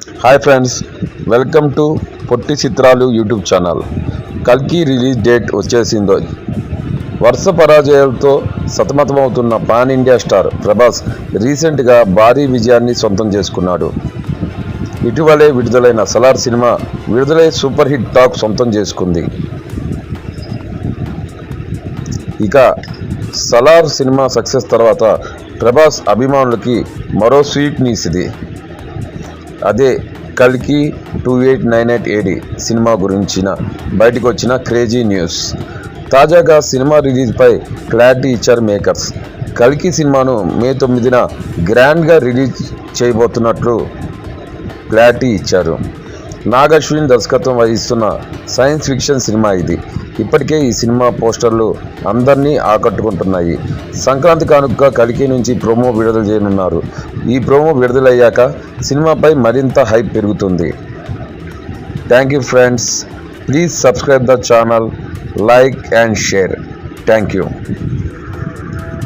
Hi friends welcome to Potti Chitralu YouTube channel కల్కి release date వచ్చేసిందో. వరుస పరాజయాలతో సతమతమవుతున్న పాన్ ఇండియా స్టార్ ప్రభాస్ రీసెంట్గా భారీ విజయాన్ని సొంతం చేసుకున్నాడు. ఇటీవలే విడుదలైన సలార్ సినిమా విడుదలై సూపర్ హిట్ టాక్ సొంతం చేసుకుంది. ఇక సలార్ సినిమా సక్సెస్ తర్వాత ప్రభాస్ అభిమానులకి మరో స్వీట్ న్యూస్ ఇది. అదే కల్కి two eight nine eight AD cinema గురించిన బయటకు వచ్చిన క్రేజీ న్యూస్. తాజాగా సినిమా రిలీజ్పై క్లారిటీ ఇచ్చారు మేకర్స్. కల్కి సినిమాను మే తొమ్మిదిన గ్రాండ్గా రిలీజ్ చేయబోతున్నట్లు క్లారిటీ ఇచ్చారు. నాగశ్విన్ దర్శకత్వం వహిస్తున్న సైన్స్ ఫిక్షన్ సినిమా ఇది. ఇప్పటికే ఈ సినిమా పోస్టర్లు అందరినీ ఆకట్టుకుంటున్నాయి. సంక్రాంతి కానుక కలికి నుంచి ప్రోమో విడుదల చేయనున్నారు. ఈ ప్రోమో విడుదలయ్యాక సినిమాపై మరింత హైప్ పెరుగుతుంది. Thank you friends. Please subscribe the channel like and share. Thank you.